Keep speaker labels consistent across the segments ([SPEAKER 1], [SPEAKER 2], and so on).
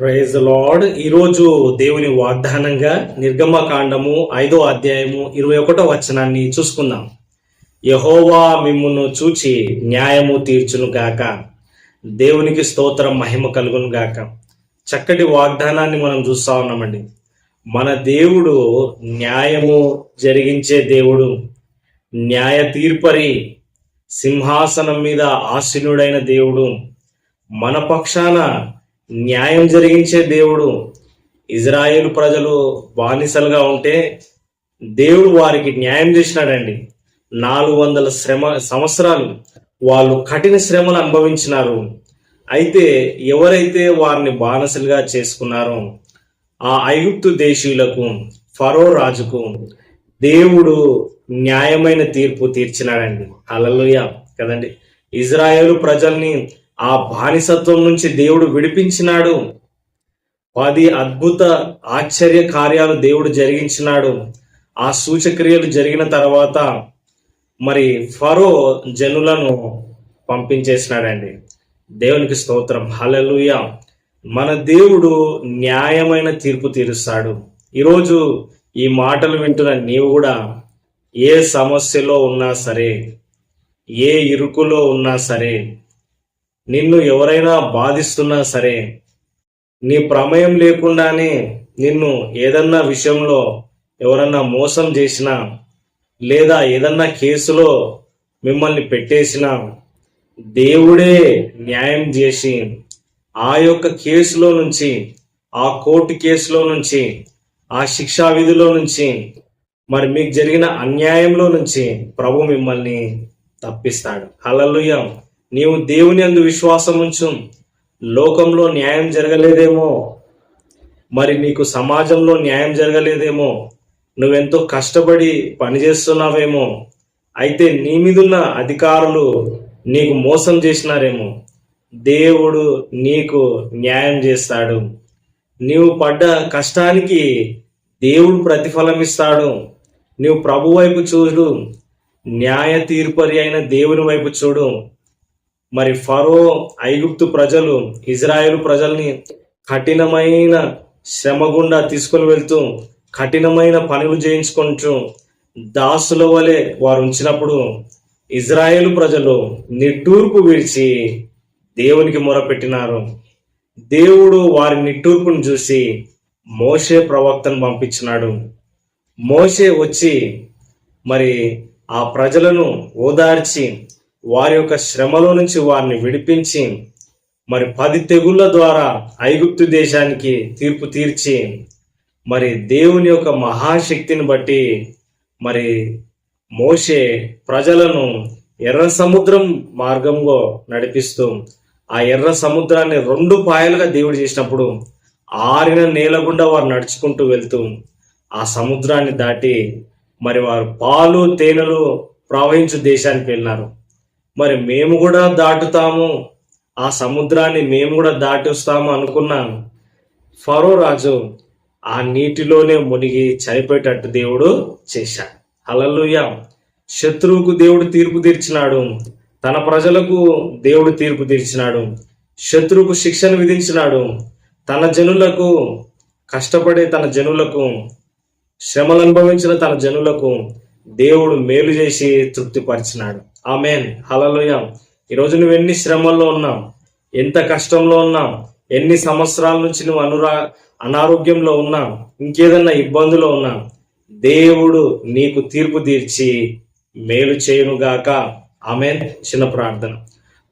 [SPEAKER 1] Praise lord ఈరోజు దేవుని వాగ్దానంగా నిర్గమకాండము ఐదో అధ్యాయము ఇరవై ఒకటో వచనాన్ని చూసుకుందాం. యహోవా మిమ్మును చూచి న్యాయము తీర్చును గాక. దేవునికి స్తోత్రం మహిమ కలుగును గాక. చక్కటి వాగ్దానాన్ని మనం చూస్తా ఉన్నామండి. మన దేవుడు న్యాయము జరిగించే దేవుడు. న్యాయ తీర్పరి సింహాసనం మీద ఆసీనుడైన దేవుడు. మన పక్షాన న్యాయం జరిగించే దేవుడు ఇజ్రాయేల్ ప్రజలు బానిసలుగా ఉంటే దేవుడు వారికి న్యాయం చేసినాడండి. నాలుగు వందల శ్రమ సంవత్సరాలు వాళ్ళు కఠిన శ్రమలు అనుభవించినారు. అయితే ఎవరైతే వారిని బానిసలుగా చేసుకున్నారో ఆ ఐగుప్తు దేశీయులకు ఫరో రాజుకు దేవుడు న్యాయమైన తీర్పు తీర్చినాడండి. అలలుయ కదండి. ఇజ్రాయేల్ ప్రజల్ని ఆ బానిసత్వం నుంచి దేవుడు విడిపించినాడు. పది అద్భుత ఆశ్చర్య కార్యాలు దేవుడు జరిగించినాడు. ఆ సూచక్రియలు జరిగిన తర్వాత మరి ఫరో జనులను పంపించేసినాడండి. దేవునికి స్తోత్రం. హలలుయ మన దేవుడు న్యాయమైన తీర్పు తీరుస్తాడు. ఈరోజు ఈ మాటలు వింటున్న నీవు కూడా ఏ సమస్యలో ఉన్నా సరే ఏ ఇరుకులో ఉన్నా సరే నిన్ను ఎవరైనా బాధిస్తున్నా సరే నీ ప్రమేయం లేకుండానే నిన్ను ఏదన్నా విషయంలో ఎవరన్నా మోసం చేసినా లేదా ఏదన్నా కేసులో మిమ్మల్ని పెట్టేసినా దేవుడే న్యాయం చేసి ఆ యొక్క కేసులో నుంచి ఆ కోర్టు కేసులో నుంచి ఆ శిక్షా విధిలో నుంచి మరి మీకు జరిగిన అన్యాయంలో నుంచి ప్రభు మిమ్మల్ని తప్పిస్తాడు. హలలుయం నీవు దేవుని అందు విశ్వాసం ఉంచు. లోకంలో న్యాయం జరగలేదేమో. మరి నీకు సమాజంలో న్యాయం జరగలేదేమో. నువ్వెంతో కష్టపడి పనిచేస్తున్నావేమో అయితే నీ మీదున్న అధికారులు నీకు మోసం చేసినారేమో. దేవుడు నీకు న్యాయం చేస్తాడు. నీవు పడ్డ కష్టానికి దేవుడు ప్రతిఫలం ఇస్తాడు. నీవు ప్రభు వైపు చూడు. న్యాయ తీర్పరి అయిన దేవుని వైపు చూడు. మరి ఫరో ఐగుప్తు ప్రజలు ఇజ్రాయేల్ ప్రజల్ని కఠినమైన శ్రమ గుండా తీసుకొని వెళ్తూ కఠినమైన పనులు చేయించుకుంటూ దాసుల వలె వారు ఉంచినప్పుడు ఇజ్రాయేల్ ప్రజలు నిట్టూర్పు విడిచి దేవునికి మొరపెట్టినారు. దేవుడు వారి నిట్టూర్పును చూసి మోషే ప్రవక్తను పంపించినాడు. మోషే వచ్చి మరి ఆ ప్రజలను ఓదార్చి వారి యొక్క శ్రమలో నుంచి వారిని విడిపించి మరి పది తెగుళ్ళ ద్వారా ఐగుప్తు దేశానికి తీర్పు తీర్చి మరి దేవుని యొక్క మహాశక్తిని బట్టి మరి మోసే ప్రజలను ఎర్ర సముద్రం మార్గంలో నడిపిస్తూ ఆ ఎర్ర సముద్రాన్ని రెండు పాయలుగా దేవుడు చేసినప్పుడు ఆరిన నేల గుండా వారు నడుచుకుంటూ వెళ్తూ ఆ సముద్రాన్ని దాటి మరి వారు పాలు తేనెలు ప్రవహించు దేశానికి వెళ్ళినారు. మరి మేము కూడా దాటుతాము. ఆ సముద్రాన్ని మేము కూడా దాటిస్తాము అనుకున్నాను. ఫరో రాజు ఆ నీటిలోనే మునిగి చనిపోయేటట్టు దేవుడు చేశాడు. హల్లెలూయా. శత్రువుకు దేవుడు తీర్పు తీర్చినాడు. తన ప్రజలకు దేవుడు తీర్పు తీర్చినాడు. శత్రువుకు శిక్షను విధించినాడు. తన జనులకు కష్టపడే తన జనులకు శ్రమలు అనుభవించిన తన జనులకు దేవుడు మేలు చేసి తృప్తిపరిచినాడు. ఆమెన్. హలలోయ ఈరోజు నువ్వు ఎన్ని శ్రమల్లో ఉన్నావు? ఎంత కష్టంలో ఉన్నావు? ఎన్ని సంవత్సరాల నుంచి నువ్వు అనురా అనారోగ్యంలో ఉన్నా ఇంకేదన్నా ఇబ్బందులో ఉన్నా దేవుడు నీకు తీర్పు తీర్చి మేలు చేయనుగాక. ఆమెన్. చిన్న ప్రార్థన.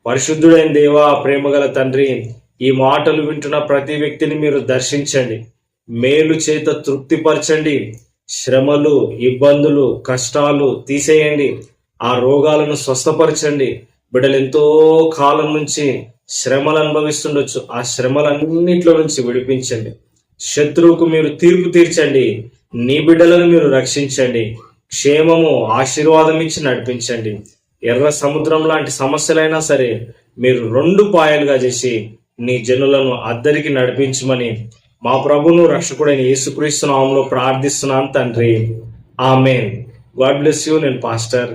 [SPEAKER 1] పరిశుద్ధుడైన దేవా ప్రేమగల తండ్రి ఈ మాటలు వింటున్న ప్రతి వ్యక్తిని మీరు దర్శించండి. మేలు చేత తృప్తిపరచండి. శ్రమలు ఇబ్బందులు కష్టాలు తీసేయండి. ఆ రోగాలను స్వస్థపరచండి. బిడ్డలు ఎంతో కాలం నుంచి శ్రమలు అనుభవిస్తుండొచ్చు. ఆ శ్రమలన్నింటిలో నుంచి విడిపించండి. శత్రువుకు మీరు తీర్పు తీర్చండి. నీ బిడ్డలను మీరు రక్షించండి. క్షేమము ఆశీర్వాదం ఇచ్చి నడిపించండి. ఎర్ర సముద్రం లాంటి సమస్యలైనా సరే మీరు రెండు పాయలుగా చేసి నీ జనులను అద్దరికి నడిపించమని మా ప్రభును రక్షకుడైన యేసుక్రీస్తు నామంలో ప్రార్థిస్తున్నాను తండ్రి. ఆమెన్. God bless you. నేను pastor